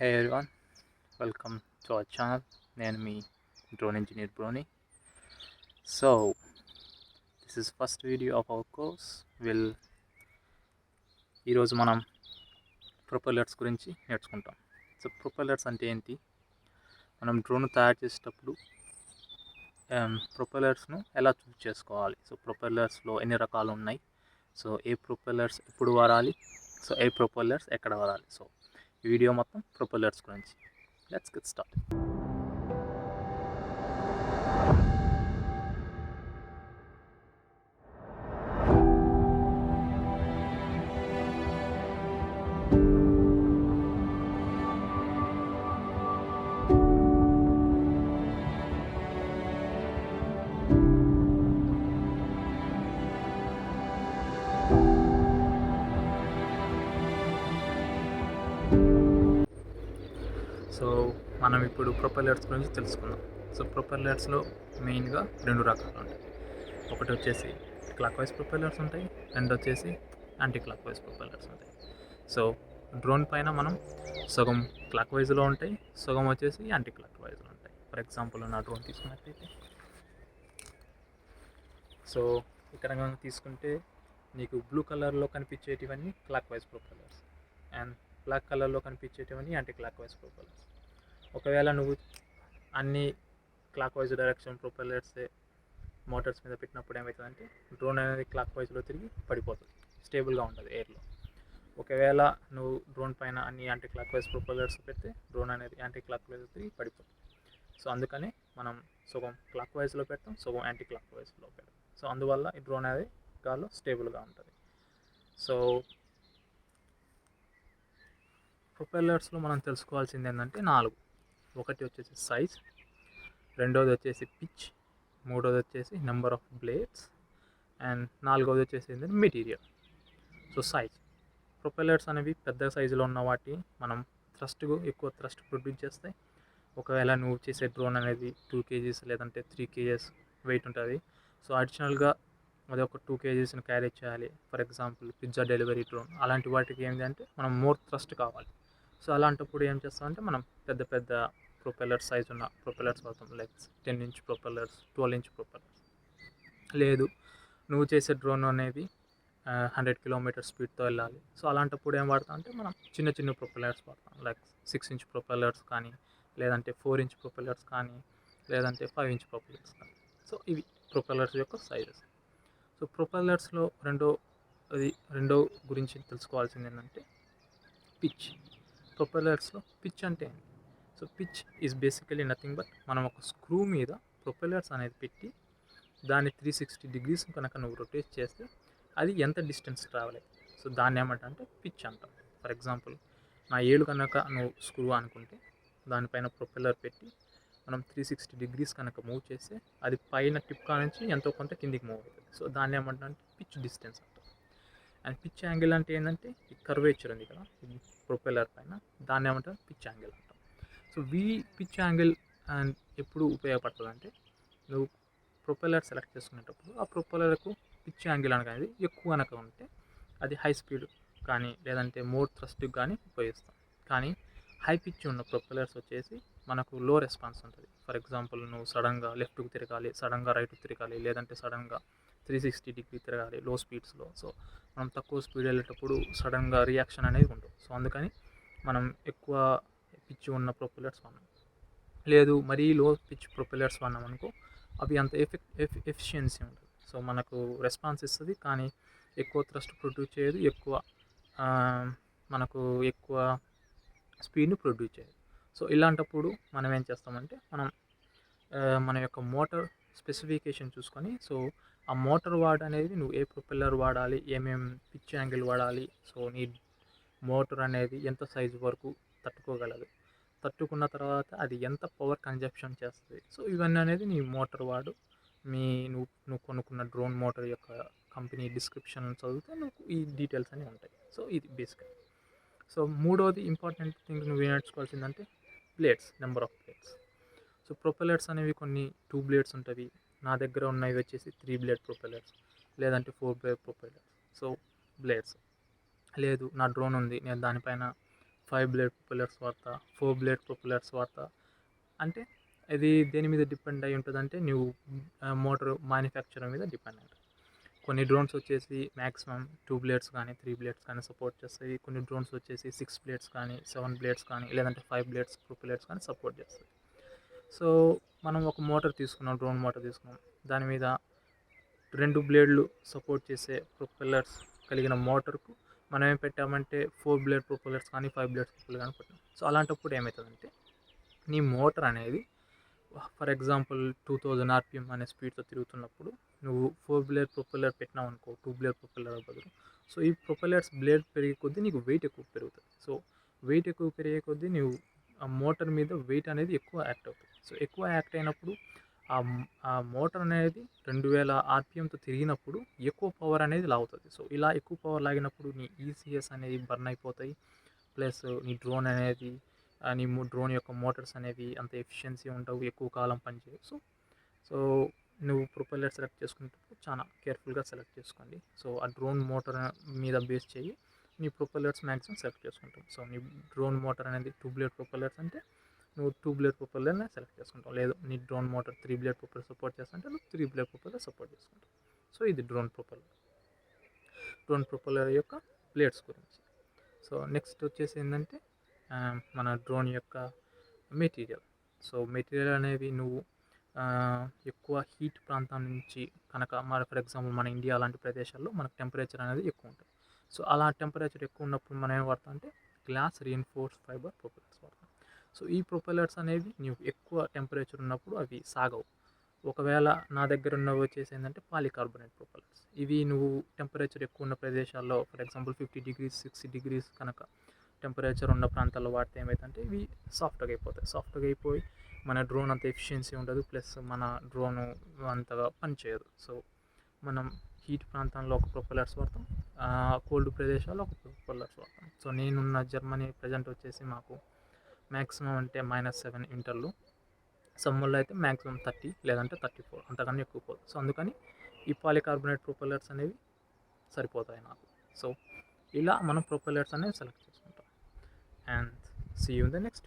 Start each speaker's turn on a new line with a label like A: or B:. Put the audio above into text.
A: Hey one welcome to our channel నేను మీ drone engineer బ్రోని. So this is first video of our course will ఈరోజు మనం propellers గురించి నేర్చుకుంటాం. సో ప్రొపెల్లర్స్ అంటే ఏంటి? మనం డ్రోన్ తయారు చేసేటప్పుడు um, ప్రొపెల్లర్స్ను ఎలా చూస్ చేసుకోవాలి? సో ప్రొపెల్లర్స్లో ఎన్ని రకాలు ఉన్నాయి? సో ఏ ప్రొపెల్లర్స్ ఎప్పుడు వాడాలి? సో ఏ ప్రొపెల్లర్స్ ఎక్కడ వాడాలి? సో వీడియో మొత్తం ప్రొపెల్లర్స్ గురించి. లెట్స్ గెట్ స్టార్ట్ సో మనం ఇప్పుడు ప్రొపెల్లర్స్ గురించి తెలుసుకుందాం. సో ప్రొపెల్లర్స్లో మెయిన్గా రెండు రకాలు ఉంటాయి. ఒకటి వచ్చేసి క్లాక్ వైజ్ ప్రొపెల్లర్స్ ఉంటాయి. రెండు వచ్చేసి యాంటీ క్లాక్ వైజ్ ప్రొపెల్లర్స్ ఉంటాయి. సో డ్రోన్ పైన మనం సగం క్లాక్ వైజ్లో ఉంటాయి సగం వచ్చేసి యాంటీ క్లాక్ వైజ్లో ఉంటాయి. ఫర్ ఎగ్జాంపుల్ నా డ్రోన్ తీసుకున్నట్లయితే సో ఇక్కడ కనుక తీసుకుంటే నీకు బ్లూ కలర్లో కనిపించేటివన్నీ clock wise propellers and black కలర్లో కనిపించేటివన్నీ యాంటీ క్లాక్ వైజ్ ప్రొపెల్లర్స్ ఒకవేళ నువ్వు అన్ని clockwise direction propellers motors మీద పెట్టినప్పుడు ఏమవుతుందంటే డ్రోన్ అనేది క్లాక్ వైజ్లో తిరిగి పడిపోతుంది. స్టేబుల్గా ఉంటుంది ఎయిర్లో ఒకవేళ నువ్వు డ్రోన్ పైన అన్ని యాంటీ క్లాక్ వైజ్ ప్రొపెల్లర్స్ పెడితే డ్రోన్ అనేది యాంటీ క్లాక్ వైజ్ తిరిగి పడిపోతుంది. సో అందుకని మనం సగం క్లాక్ వైజ్లో పెడతాం సగం యాంటీ క్లాక్ వైజ్లో పెడతాం. సో అందువల్ల ఈ డ్రోన్ అనేది గాల్లో స్టేబుల్గా ఉంటుంది. సో ప్రొపెల్లర్స్లో మనం తెలుసుకోవాల్సింది ఏంటంటే నాలుగు. ఒకటి వచ్చేసి సైజ్ రెండోది వచ్చేసి పిచ్ మూడోది వచ్చేసి నెంబర్ ఆఫ్ బ్లేడ్స్ అండ్ నాలుగోది వచ్చేసి ఏంటంటే మెటీరియల్. So size. ప్రొపెల్లర్స్ అనేవి పెద్ద సైజులో ఉన్న వాటి మనం థ్రస్ట్ ఎక్కువ థ్రస్ట్ ప్రొడ్యూస్ చేస్తాయి. ఒకవేళ నువ్వు చేసే డ్రోన్ అనేది టూ కేజీస్ లేదంటే త్రీ కేజీస్ వెయిట్ ఉంటుంది. సో అడిషనల్గా అది ఒక టూ కేజీస్ని క్యారీ చేయాలి. For example pizza delivery drone. అలాంటి వాటికి ఏంటంటే మనం మోర్ థ్రస్ట్ కావాలి. సో అలాంటప్పుడు ఏం చేస్తామంటే మనం పెద్ద పెద్ద ప్రొపెల్లర్ సైజ్ ఉన్న ప్రొపెల్లర్స్ వాడతాం. Like ten inch propellers twelve inch propellers. లేదు నువ్వు చేసే డ్రోన్ అనేది హండ్రెడ్ కిలోమీటర్ స్పీడ్తో వెళ్ళాలి. సో అలాంటప్పుడు ఏం వాడతాం అంటే మనం చిన్న చిన్న ప్రొపెల్లర్స్ వాడతాం. లైక్ సిక్స్ ఇంచ్ ప్రొపెల్లర్స్ కానీ లేదంటే ఫోర్ ఇంచ్ ప్రొపెల్లర్స్ కానీ లేదంటే ఫైవ్ ఇంచ్ ప్రొపెల్లర్స్ కానీ. సో ఇవి ప్రొపెల్లర్స్ యొక్క సైజెస్. సో ప్రొపెల్లర్స్లో రెండో అది రెండో గురించి తెలుసుకోవాల్సింది ఏంటంటే పిచ్. ప్రొపెలర్స్లో పిచ్ అంటే ఏంటి? So pitch is basically nothing but మనం ఒక స్క్రూ మీద ప్రొపెలర్స్ అనేది పెట్టి దాన్ని త్రీ సిక్స్టీ డిగ్రీస్ కనుక నువ్వు రొటేట్ చేస్తే అది ఎంత డిస్టెన్స్ ట్రావెల్ అయ్యి సో దాన్ని ఏమంటే పిచ్ అంటాం. ఫర్ ఎగ్జాంపుల్ నా ఏడు కనుక నువ్వు స్క్రూ అనుకుంటే దానిపైన ప్రొపెల్లర్ పెట్టి మనం త్రీ సిక్స్టీ డిగ్రీస్ కనుక మూవ్ చేస్తే అది పైన టిప్ కా నుంచి ఎంతో కొంత కిందికి మూవ్ అవుతుంది. సో దాన్ని ఏమంటే అంటే pitch distance and pitch angle అంటే ఏంటంటే ఈ కర్వేచర్ ఉంది కదా ప్రొపెల్లర్ పైన దాన్ని ఏమంటారు? పిచ్ యాంగిల్ అంటాం so we pitch angle and ఎప్పుడు ఉపయోగపడుతుంది అంటే నువ్వు ప్రొపెల్లర్ సెలెక్ట్ చేసుకునేటప్పుడు ఆ ప్రొపెల్లర్కు పిచ్ యాంగిల్ అనేది ఎక్కువ కనుక ఉంటే అది హై స్పీడ్ కానీ లేదంటే మోర్ థ్రస్ట్ కానీ ఉపయోగిస్తాం. కానీ హై పిచ్ ఉన్న ప్రొపెల్లర్స్ వచ్చేసి మనకు లో రెస్పాన్స్ ఉంటుంది. ఫర్ ఎగ్జాంపుల్ నువ్వు సడన్గా లెఫ్ట్కి తిరగాలి సడన్గా రైట్కి తిరగాలి లేదంటే సడన్గా త్రీ సిక్స్టీ డిగ్రీ తిరగాలి లో. స్పీడ్స్లో సో మనం తక్కువ స్పీడ్ వెళ్ళేటప్పుడు సడన్గా రియాక్షన్ అనేది ఉండదు. సో అందుకని మనం ఎక్కువ పిచ్ ఉన్న ప్రొపెల్లర్స్ వాడినాం లేదు మరీ లో పిచ్ ప్రొపెల్లర్స్ వాడినాం అనుకో అవి అంత ఎఫెక్ట్ ఎఫిషియన్సీ ఉంటుంది సో మనకు రెస్పాన్స్ ఇస్తుంది కానీ ఎక్కువ థ్రస్ట్ ప్రొడ్యూస్ చేయదు ఎక్కువ మనకు ఎక్కువ స్పీడ్ని ప్రొడ్యూస్ చేయదు. సో ఇలాంటప్పుడు మనం ఏం చేస్తామంటే మనం మన యొక్క మోటార్ స్పెసిఫికేషన్ చూసుకొని సో ఆ మోటార్ వాడ్ అనేది నువ్వు ఏ ప్రొపెల్లర్ వాడాలి ఏమేం పిచ్ యాంగిల్ వాడాలి సో నీ మోటార్ అనేది ఎంత సైజు వరకు తట్టుకోగలదు. తట్టుకున్న తర్వాత అది ఎంత పవర్ కన్జప్షన్ చేస్తుంది. సో ఇవన్నీ అనేది నీ మోటార్ వాడు. మీ నువ్వు నువ్వు కొనుక్కున్న డ్రోన్ మోటార్ యొక్క కంపెనీ డిస్క్రిప్షన్ చదివితే నువ్వు ఈ డీటెయిల్స్ అన్నీ ఉంటాయి. సో ఇది బేసిక్. సో మూడవది ఇంపార్టెంట్ థింగ్ నువ్వు నేర్చుకోవాల్సిందంటే plates number of plates. So propellers అనేవి కొన్ని టూ బ్లేడ్స్ ఉంటాయి నా దగ్గర ఉన్నవి వచ్చేసి త్రీ బ్లేడ్ ప్రొపెల్లర్స్ లేదంటే four blade propellers so blades లేదు నా డ్రోన్ ఉంది. నేను దానిపైన ఫైవ్ బ్లేడ్ ప్రొపెల్లర్స్ వాడతా ఫోర్ బ్లేడ్ ప్రొపెల్లర్స్ వాడతా. అంటే ఇది దేని మీద డిపెండ్ అయి ఉంటుంది అంటే నువ్వు మోటార్ మ్యానుఫ్యాక్చర్ మీద డిపెండ్ అయి కొన్ని డ్రోన్స్ వచ్చేసి మ్యాక్సిమం టూ బ్లేడ్స్ కానీ త్రీ బ్లేడ్స్ కానీ సపోర్ట్ చేస్తాయి. కొన్ని డ్రోన్స్ వచ్చేసి సిక్స్ బ్లేడ్స్ కానీ సెవెన్ బ్లేడ్స్ కానీ లేదంటే ఫైవ్ బ్లేడ్స్ ప్రొపెల్లర్స్ కానీ సపోర్ట్ చేస్తాయి. సో మనం ఒక మోటార్ తీసుకున్నాం డ్రోన్ మోటార్ తీసుకున్నాం. దాని మీద రెండు బ్లేడ్లు సపోర్ట్ చేసే ప్రొపెల్లర్స్ కలిగిన మోటార్కు మనం ఏం పెట్టామంటే ఫోర్ బ్లేడ్ ప్రొపెల్లర్స్ కానీ ఫైవ్ బ్లేడ్స్ ప్రొపెల్లర్ కానీ పెట్టాం సో అలాంటప్పుడు ఏమవుతుందంటే నీ మోటార్ అనేది for example two thousand RPM అనే స్పీడ్తో తిరుగుతున్నప్పుడు నువ్వు ఫోర్ బ్లేడ్ ప్రొపెల్లర్ పెట్టినావు అనుకో టూ బ్లేడ్ ప్రొపెల్లర్ బదులు. సో ఈ ప్రొపెల్లర్స్ బ్లేడ్ పెరిగే కొద్దీ నీకు వెయిట్ ఎక్కువ పెరుగుతుంది. సో వెయిట్ ఎక్కువ పెరిగే కొద్దీ నువ్వు ఆ మోటార్ మీద వెయిట్ అనేది ఎక్కువ యాక్ట్ అవుతుంది. సో ఎక్కువ యాక్ట్ అయినప్పుడు ఆ మోటార్ అనేది రెండు వేల ఆర్పిఎంతో తిరిగినప్పుడు ఎక్కువ పవర్ అనేది లాగుతుంది. సో ఇలా ఎక్కువ పవర్ లాగినప్పుడు నీ ఈసీఎస్ అనేది బర్న్ అయిపోతాయి. ప్లస్ నీ డ్రోన్ అనేది నీ డ్రోన్ యొక్క మోటార్స్ అనేవి అంత ఎఫిషియన్సీ ఉండవు ఎక్కువ కాలం పనిచేయవు. సో సో నువ్వు ప్రొపెల్లర్ సెలెక్ట్ చేసుకునేటప్పుడు చాలా కేర్ఫుల్గా సెలెక్ట్ చేసుకోండి. సో ఆ డ్రోన్ మోటార్ మీద బేస్ చేయి. నీ ప్రొపల్లర్స్ మ్యాక్సిమం సెలెక్ట్ చేసుకుంటాం. సో నీ డ్రోన్ మోటార్ అనేది టూ బ్లేడ్ ప్రొపల్లర్స్ అంటే నువ్వు టూ బ్లేడ్ ప్రొపల్లర్నే సెలెక్ట్ చేసుకుంటావు. లేదు నీ drone motor three blade propeller support చేస్తుంటే నువ్వు త్రీ బ్లేడ్ ప్రొపల్లర్ సపోర్ట్ చేసుకుంటావు. సో ఇది డ్రోన్ ప్రొపల్లర్. డ్రోన్ ప్రొపల్లర్ యొక్క ప్లేట్స్ గురించి. సో నెక్స్ట్ వచ్చేసి ఏంటంటే మన డ్రోన్ యొక్క మెటీరియల్. సో మెటీరియల్ అనేవి నువ్వు ఎక్కువ హీట్ ప్రాంతం నుంచి కనుక మన ఫర్ ఎగ్జాంపుల్ మన ఇండియా లాంటి ప్రదేశాల్లో మనకు టెంపరేచర్ అనేది ఎక్కువ ఉంటుంది. సో అలా టెంపరేచర్ ఎక్కువ ఉన్నప్పుడు మనం ఏం వాడతాం అంటే గ్లాస్ రీఎన్ఫోర్స్ ఫైబర్ ప్రొపెలర్స్ వాడతాం. సో ఈ ప్రొపెలర్స్ అనేవి నీవు ఎక్కువ టెంపరేచర్ ఉన్నప్పుడు అవి సాగవు. ఒకవేళ నా దగ్గర ఉన్నవి వచ్చేసి ఏంటంటే పాలికార్బోనేట్ ప్రొపెలర్స్ ఇవి నువ్వు టెంపరేచర్ ఎక్కువ ఉన్న ప్రదేశాల్లో for example fifty degrees sixty degrees కనుక టెంపరేచర్ ఉన్న ప్రాంతాల్లో వాడితే ఏమైతే ఇవి సాఫ్ట్గా అయిపోతాయి. సాఫ్ట్గా అయిపోయి మన డ్రోన్ అంత ఎఫిషియన్సీ ఉండదు. ప్లస్ మన డ్రోన్ అంతగా పనిచేయదు. సో మనం హీట్ ప్రాంతంలో ఒక ప్రొపెల్లర్స్ వాడతాం. కోల్డ్ ప్రదేశాల్లో ఒక ప్రొపెల్లర్స్ వాడతాం. సో నేనున్న జర్మనీ ప్రజెంట్ వచ్చేసి మాకు మ్యాక్సిమం అంటే మైనస్ సెవెన్ ఇంటర్లు. సమ్మర్లో అయితే మ్యాక్సిమం థర్టీ లేదంటే థర్టీ ఫోర్ అంతకన్నా ఎక్కువ పోదు. సో అందుకని ఈ పాలికార్బోనేట్ ప్రొపెల్లర్స్ అనేవి సరిపోతాయి నాకు. సో ఇలా మనం ప్రొపెల్లర్స్ అనేవి సెలెక్ట్ చేసుకుంటాం. And see you the next